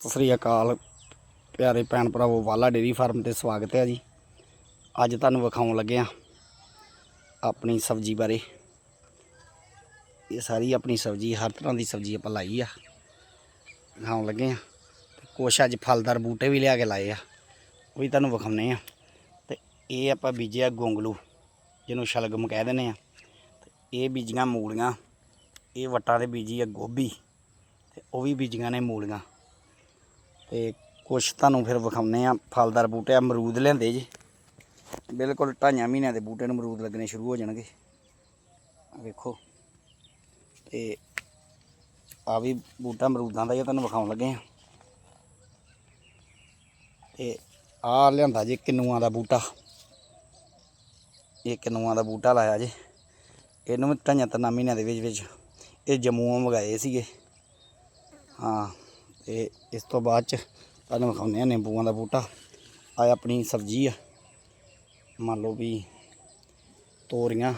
ਸਤਿ ਸ੍ਰੀ ਅਕਾਲ ਪਿਆਰੇ ਭੈਣ ਭਰਾਵੋ, ਵਾਲਾ ਡੇਰੀ ਫਾਰਮ ਤੇ ਸਵਾਗਤ ਹੈ ਜੀ। ਅੱਜ ਤੁਹਾਨੂੰ ਵਿਖਾਉਣ ਲੱਗੇ ਆ ਆਪਣੀ ਸਬਜ਼ੀ ਬਾਰੇ। ਇਹ ਸਾਰੀ ਆਪਣੀ ਸਬਜ਼ੀ, ਹਰ ਤਰ੍ਹਾਂ ਦੀ ਸਬਜ਼ੀ ਆਪਾਂ ਲਾਈ ਆ। ਵਿਖਾਉਣ ਲੱਗੇ ਆ ਤੇ ਕੁਛ ਅੱਜ ਫਲਦਾਰ ਬੂਟੇ ਵੀ ਲਿਆ ਕੇ ਲਾਏ ਆ। ਉਹ ਵੀ ਤੁਹਾਨੂੰ ਵਿਖਾਉਣੇ ਆ। ਤੇ ਇਹ ਆਪਾਂ ਬੀਜਿਆ ਗੋਂਗਲੂ, ਜਿਹਨੂੰ ਸ਼ਲਗਮ ਕਹਿ ਦਿੰਦੇ ਆ। ਤੇ ਇਹ ਬੀਜੀਆਂ ਮੂਲੀਆਂ, ਇਹ ਵੱਟਾਂ ਦੇ ਬੀਜੀ ਆ ਗੋਭੀ, ਤੇ ਉਹ ਵੀ ਬੀਜੀਆਂ ਨੇ ਮੂਲੀਆਂ। ਤੇ ਕੁਛ ਤੁਹਾਨੂੰ ਫਿਰ ਵਿਖਾਉਨੇ ਆ ਫਲਦਾਰ ਬੂਟੇ ਅਮਰੂਦ ਲਿਆਂਦੇ ਜੀ। ਬਿਲਕੁਲ ਢਾਈਆਂ ਮਹੀਨਿਆਂ ਦੇ ਬੂਟੇ ਨੂੰ ਅਮਰੂਦ ਲੱਗਣੇ ਸ਼ੁਰੂ ਹੋ ਜਾਣਗੇ। ਵੇਖੋ। ਤੇ ਆ ਵੀ ਬੂਟਾ ਅਮਰੂਦਾਂ ਦਾ ਹੀ ਤੁਹਾਨੂੰ ਵਿਖਾਉਣ ਲੱਗੇ ਆ ਤੇ ਆ ਲਿਆਂਦਾ ਜੀ ਕਿੰਨੂਆਂ ਦਾ ਬੂਟਾ। ਇਹ ਕਿੰਨੂਆਂ ਦਾ ਬੂਟਾ ਲਾਇਆ ਜੀ। ਇਹਨੂੰ ਵੀ ਢਾਈਆਂ ਤਿੰਨਾਂ ਮਹੀਨਿਆਂ ਦੇ ਵਿੱਚ ਵਿੱਚ ਇਹ ਜੰਮੂਆਂ ਮੰਗਾਏ ਸੀਗੇ। ਹਾਂ। ਤੇ ਇਸ ਤੋਂ ਬਾਅਦ ਚ ਤੁਹਾਨੂੰ ਵਿਖਾਉਂਦੇ ਆ ਨਿੰਬੂਆਂ ਦਾ ਬੂਟਾ। ਆ ਆਪਣੀ ਸਬਜ਼ੀ ਆ। ਮੰਨ ਲਓ ਵੀ ਤੋਰੀਆਂ,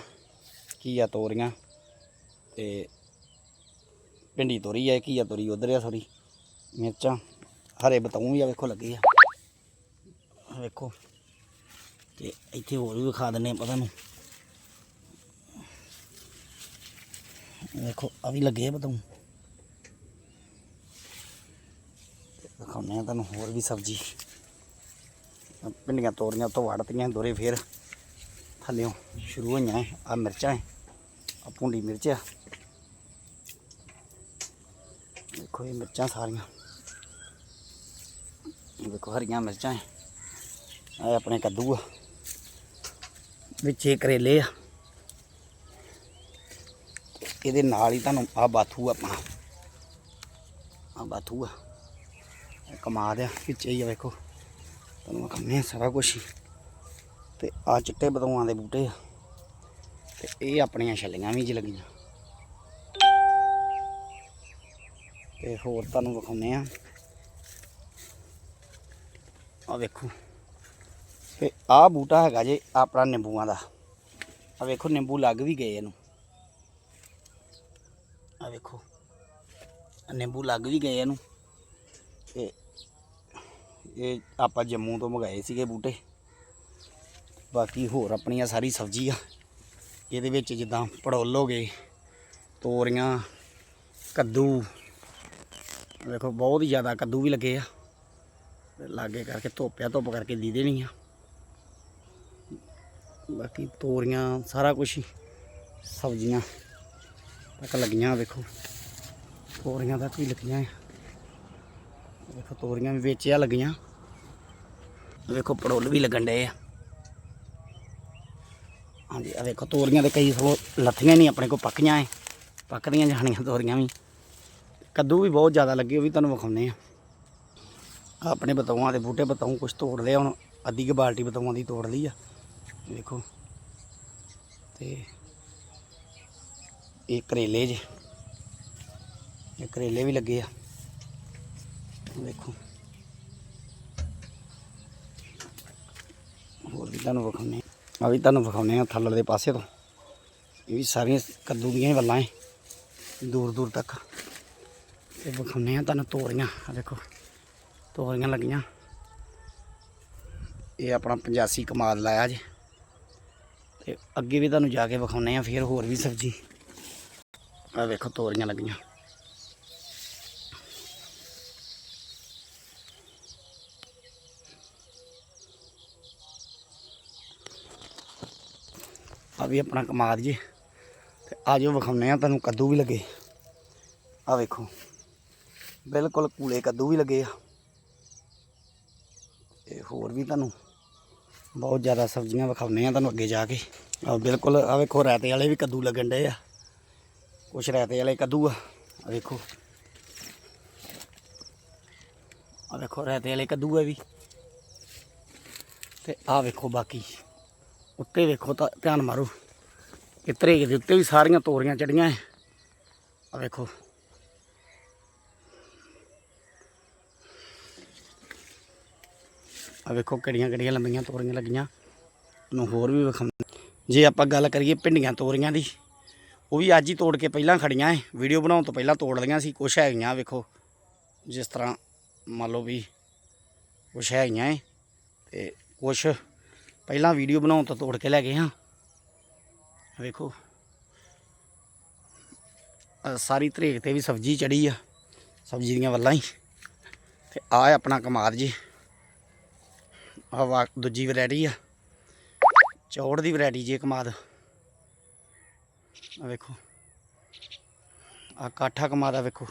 ਘੀਆ ਤੋਰੀਆਂ ਤੇ ਭਿੰਡੀ ਤੋਰੀ ਆ ਘੀਆ ਤੋਰੀ ਉਧਰ ਆ ਥੋੜੀ ਮਿਰਚਾਂ, ਹਰੇ ਬਤਾਉ ਵੀ ਆ, ਵੇਖੋ ਲੱਗੇ ਆ। ਵੇਖੋ। ਤੇ ਇੱਥੇ ਹੋਰ ਵੀ ਵਿਖਾ ਦਿੰਨੇ ਪਤਾ ਨੂੰ ਵੇਖੋ ਆ ਵੀ ਲੱਗੇ ਆ ਬਤਾਉ ਦਿਖਾਉਂਦੇ ਆ ਤੁਹਾਨੂੰ ਹੋਰ ਵੀ ਸਬਜ਼ੀ। ਭਿੰਡੀਆਂ ਤੋਰੀਆਂ ਤੋਂ ਵੜਤੀਆਂ ਦੋਰੇ ਫੇਰ। ਥੱਲਿਓਂ ਸ਼ੁਰੂ ਹੋਈਆਂ ਆ ਮਿਰਚਾਂ ਆ ਭੁੰਡੀ ਮਿਰਚ ਆ। ਦੇਖੋ ਇਹ ਮਿਰਚਾਂ ਸਾਰੀਆਂ। ਦੇਖੋ ਹਰੀਆਂ ਮਿਰਚਾਂ ਆ ਆਪਣੇ ਕੱਦੂ ਆ, ਵਿੱਚ ਇਹ ਕਰੇਲੇ ਆ। ਇਹਦੇ ਨਾਲ ਹੀ ਤੁਹਾਨੂੰ ਆ ਬਾਥੂ ਆਪਣਾ। ਆ ਬਾਥੂ ਆ। ਕਮਾਦ ਆ, ਵਿੱਚ ਹੀ ਆ ਵੇਖੋ। ਤੁਹਾਨੂੰ ਕੰਮੇ ਸਾਰਾ ਕੁਛ ਹੀ। ਤੇ ਆ ਚਿੱਟੇ ਬਦੂਆਂ ਦੇ ਬੂਟੇ ਆ। ਤੇ ਇਹ ਆਪਣੀਆਂ ਛੱਲੀਆਂ ਵੀ ਜੀ ਲੱਗੀਆਂ। ਤੇ ਹੋਰ ਤੁਹਾਨੂੰ ਵਿਖਾਉਂਦੇ ਆ ਆ ਵੇਖੋ। ਤੇ ਆ ਬੂਟਾ ਹੈਗਾ ਜੇ ਆਪਣਾ ਨਿੰਬੂਆਂ ਦਾ। ਆ ਵੇਖੋ, ਨਿੰਬੂ ਲੱਗ ਵੀ ਗਏ ਇਹਨੂੰ। ਆ ਵੇਖੋ। ਨਿੰਬੂ ਲੱਗ ਵੀ ਗਏ ਇਹਨੂੰ। ਤੇ ਇਹ ਆਪਾਂ ਜੰਮੂ ਤੋਂ ਮੰਗਾਏ ਸੀਗੇ ਬੂਟੇ। ਬਾਕੀ ਹੋਰ ਆਪਣੀਆਂ ਸਾਰੀ ਸਬਜ਼ੀ ਆ। ਇਹਦੇ ਵਿੱਚ ਜਿੱਦਾਂ ਪੜੋਲ ਹੋ ਗਏ, ਤੋਰੀਆਂ, ਕੱਦੂ। ਦੇਖੋ, ਬਹੁਤ ਹੀ ਜ਼ਿਆਦਾ ਕੱਦੂ ਵੀ ਲੱਗੇ ਆ। ਲਾਗੇ ਕਰਕੇ ਧੋਪਿਆ, ਧੁੱਪ ਕਰਕੇ ਦੀਦੇ ਨਹੀਂ ਆ। ਬਾਕੀ ਤੋਰੀਆਂ, ਸਾਰਾ ਕੁਝ ਸਬਜ਼ੀਆਂ ਤੱਕ ਲੱਗੀਆਂ, ਦੇਖੋ। ਤੋਰੀਆਂ ਤੱਕ ਵੀ ਲੱਗੀਆਂ ਆ। ਦੇਖੋ, ਤੋਰੀਆਂ ਵੀ ਵੇਚਿਆ, ਲੱਗੀਆਂ। ਵੇਖੋ ਪੜੋਲ ਵੀ ਲੱਗਣ ਡਏ ਆ। ਹਾਂਜੀ ਆ ਵੇਖੋ ਤੋਰੀਆਂ ਦੇ ਕਈ ਸੋ ਲੱਥੀਆਂ ਨਹੀਂ, ਆਪਣੇ ਕੋਲ ਪੱਕੀਆਂ ਐ। ਪੱਕਦੀਆਂ ਜਾਣੀਆਂ ਤੋਰੀਆਂ ਵੀ। ਕੱਦੂ ਵੀ ਬਹੁਤ ਜ਼ਿਆਦਾ ਲੱਗੇ, ਉਹ ਵੀ ਤੁਹਾਨੂੰ ਵਿਖਾਉਂਦੇ ਆ। ਆਪਣੇ ਬਤੌਆਂ ਦੇ ਬੂਟੇ ਬਤੌਂ ਕੁਝ ਤੋੜ ਲਿਆ ਹੁਣ ਅੱਧੀ ਕੁ ਬਾਲਟੀ ਬਤੌਆਂ ਦੀ ਤੋੜ ਲਈ ਆ। ਦੇਖੋ, ਤੇ ਇਹ ਕਰੇਲੇ ਜੇ। ਇਹ ਕਰੇਲੇ ਵੀ ਲੱਗੇ ਆ। ਦੇਖੋ। ਹੋਰ ਵੀ ਤੁਹਾਨੂੰ ਵਿਖਾਉਂਦੇ ਆ ਵੀ ਤੁਹਾਨੂੰ ਵਿਖਾਉਂਦੇ ਆ ਥੱਲੜ ਦੇ ਪਾਸੇ ਤੋਂ। ਇਹ ਵੀ ਸਾਰੀਆਂ ਕੱਦੂ ਦੀਆਂ ਹੀ ਵੱਲਾਂ ਐ ਦੂਰ ਦੂਰ ਤੱਕ। ਤੇ ਵਿਖਾਉਂਦੇ ਆ ਤੁਹਾਨੂੰ ਤੋਰੀਆਂ। ਆ ਦੇਖੋ, ਤੋਰੀਆਂ ਲੱਗੀਆਂ। ਇਹ ਆਪਣਾ 85 ਕਮਾਦ ਲਾਇਆ ਜੇ। ਤੇ ਅੱਗੇ ਵੀ ਤੁਹਾਨੂੰ ਜਾ ਕੇ ਵਿਖਾਉਂਦੇ ਆ ਫਿਰ ਹੋਰ ਵੀ ਸਬਜ਼ੀ। ਆ ਵੇਖੋ ਤੋਰੀਆਂ ਲੱਗੀਆਂ। ਆ ਵੀ ਆਪਣਾ ਕਮਾਦ ਜੀ ਤੇ ਆ ਜੋ ਵਿਖਾਉਂਦੇ ਆ, ਤੁਹਾਨੂੰ ਕੱਦੂ ਵੀ ਲੱਗੇ। ਆ ਵੇਖੋ, ਬਿਲਕੁਲ ਕੂਲੇ ਕੱਦੂ ਵੀ ਲੱਗੇ ਆ। ਤੇ ਹੋਰ ਵੀ ਤੁਹਾਨੂੰ ਬਹੁਤ ਜ਼ਿਆਦਾ ਸਬਜ਼ੀਆਂ ਵਿਖਾਉਂਦੇ ਆ ਤੁਹਾਨੂੰ ਅੱਗੇ ਜਾ ਕੇ। ਆ ਬਿਲਕੁਲ, ਆ ਵੇਖੋ ਰਾਤੇ ਵਾਲੇ ਵੀ ਕੱਦੂ ਲੱਗਣ ਡਏ ਆ। ਕੁਛ ਰਾਤੇ ਵਾਲੇ ਕੱਦੂ ਆ ਆ ਵੇਖੋ। ਆ ਵੇਖੋ ਰਾਤੇ ਵਾਲੇ ਕੱਦੂ ਆ ਵੀ। ਤੇ ਆ ਵੇਖੋ ਬਾਕੀ। ਉੱਤੇ ਵੇਖੋ ਤਾਂ ਧਿਆਨ ਮਾਰੋ। ਇਹ ਤਰੇਕ ਦੇ ਉੱਤੇ ਵੀ ਸਾਰੀਆਂ ਤੋਰੀਆਂ ਚੜੀਆਂ ਐ। ਆ ਵੇਖੋ। ਆ ਵੇਖੋ ਕਿਹੜੀਆਂ ਕਿਹੜੀਆਂ ਲੰਬੀਆਂ ਤੋਰੀਆਂ ਲੱਗੀਆਂ। ਨੂੰ ਹੋਰ ਵੀ ਵਿਖਾਉਂਦੇ ਜੇ ਆਪਾਂ ਗੱਲ ਕਰੀਏ ਭਿੰਡੀਆਂ ਤੋਰੀਆਂ ਦੀ, ਉਹ ਵੀ ਅੱਜ ਹੀ ਤੋੜ ਕੇ ਪਹਿਲਾਂ ਖੜੀਆਂ ਐ। ਵੀਡੀਓ ਬਣਾਉਣ ਤੋਂ ਪਹਿਲਾਂ ਤੋੜ ਲਈਆਂ ਸੀ, ਕੁਛ ਹੈਗੀਆਂ ਵੇਖੋ। ਜਿਸ ਤਰ੍ਹਾਂ ਮੰਨ ਲਓ ਵੀ ਕੁਛ ਹੈਗੀਆਂ ਏ ਤੇ ਕੁਛ ਪਹਿਲਾਂ ਵੀਡੀਓ ਬਣਾਉਣ ਤੋਂ ਤੋੜ ਕੇ ਲੈ ਗਏ ਹਾਂ। ਵੇਖੋ। ਸਾਰੀ ਧਰੇਕ ਤੇ ਵੀ ਸਬਜ਼ੀ ਚੜੀ ਆ, ਸਬਜ਼ੀ ਦੀਆਂ ਵੱਲਾਂ ਹੀ। ਤੇ ਆ ਹੈ ਆਪਣਾ ਕਮਾਦ ਜੀ। ਆ ਵਾ, ਦੂਜੀ ਵੈਰਾਈਟੀ ਆ। ਚੌੜ ਦੀ ਵੈਰਾਈਟੀ ਜੀ ਇਹ ਕਮਾਦ। ਆ ਵੇਖੋ। ਆ ਕਾਠਾ ਕਮਾਦ ਆ ਵੇਖੋ।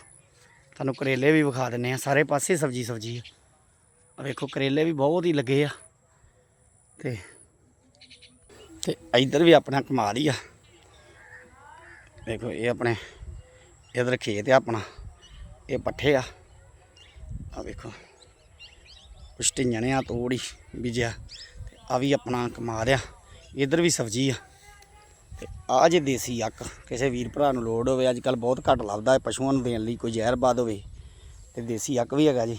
ਤੁਹਾਨੂੰ ਕਰੇਲੇ ਵੀ ਵਿਖਾ ਦਿੰਨੇ ਆ, ਸਾਰੇ ਪਾਸੇ ਸਬਜ਼ੀ ਸਬਜ਼ੀ ਆ। ਆ ਵੇਖੋ, ਕਰੇਲੇ ਵੀ ਬਹੁਤ ਹੀ ਲੱਗੇ ਆ। ਤੇ ਤੇ ਇੱਧਰ ਵੀ ਆਪਣਾ ਕਮਾਲ ਹੀ ਆ। ਦੇਖੋ ਇਹ ਆਪਣੇ, ਇਧਰ ਖੇਤ ਆ ਆਪਣਾ, ਇਹ ਪੱਠੇ ਆ। ਆ ਵੇਖੋ, ਕੁਛ ਢੀਆਂ ਨੇ ਆ, ਤੋੜੀ ਬੀਜਿਆ, ਤੇ ਆ ਵੀ ਆਪਣਾ ਕਮਾਲ ਆ। ਇਧਰ ਵੀ ਸਬਜ਼ੀ ਆ। ਤੇ ਆ ਜੇ ਦੇਸੀ ਅੱਕ, ਕਿਸੇ ਵੀਰ ਭਰਾ ਨੂੰ ਲੋੜ ਹੋਵੇ ਅੱਜ ਕੱਲ ਬਹੁਤ ਘੱਟ ਲੱਭਦਾ ਹੈ ਪਸ਼ੂਆਂ ਨੂੰ ਦੇਣ ਲਈ, ਕੋਈ ਜ਼ਹਿਰਬਾਦ ਹੋਵੇ, ਤੇ ਦੇਸੀ ਅੱਕ ਵੀ ਹੈਗਾ ਜੀ।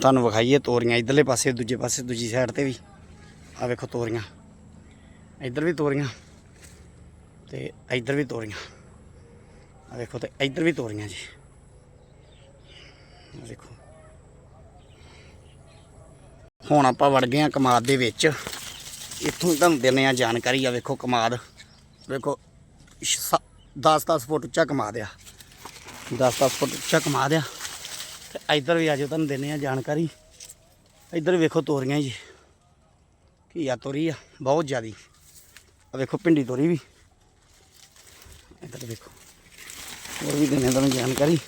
ਤੁਹਾਨੂੰ ਵਿਖਾਈਏ ਤੋਰੀਆਂ ਇਧਰਲੇ ਪਾਸੇ, ਦੂਜੇ ਪਾਸੇ, ਦੂਜੀ ਸਾਈਡ ਤੇ ਵੀ। ਆ ਵੇਖੋ ਤੋਰੀਆਂ। ਇੱਧਰ ਵੀ ਤੋਰੀਆਂ ਤੇ ਇੱਧਰ ਵੀ ਤੋਰੀਆਂ। ਆ ਵੇਖੋ ਤੇ ਇੱਧਰ ਵੀ ਤੋਰੀਆਂ ਜੀ। ਆ ਵੇਖੋ। ਹੁਣ ਆਪਾਂ ਵੜ ਗਏ ਆ ਕਮਾਦ ਦੇ ਵਿੱਚ। ਇੱਥੋਂ ਤੁਹਾਨੂੰ ਦਿੰਦੇ ਆ ਜਾਣਕਾਰੀ। ਆ ਵੇਖੋ ਕਮਾਦ। ਵੇਖੋ 10-10 ਫੁੱਟ ਉੱਚਾ ਕਮਾਦ ਆ। 10-10 ਫੁੱਟ ਉੱਚਾ ਕਮਾਦ ਆ। ਤੇ ਇੱਧਰ ਵੀ ਆਜੋ ਤੁਹਾਨੂੰ ਦਿੰਦੇ ਆ ਜਾਣਕਾਰੀ। ਇੱਧਰ ਵੇਖੋ ਤੋਰੀਆਂ ਜੀ। ਘੀਆ ਤੋਰੀ ਆ, ਬਹੁਤ ਜ਼ਿਆਦੀ। ਆ ਵੇਖੋ, ਭਿੰਡੀ ਤੋਰੀ ਵੀ। ਇੱਧਰ ਦੇਖੋ, ਹੋਰ ਵੀ ਦਿੰਦੇ ਤੁਹਾਨੂੰ ਜਾਣਕਾਰੀ।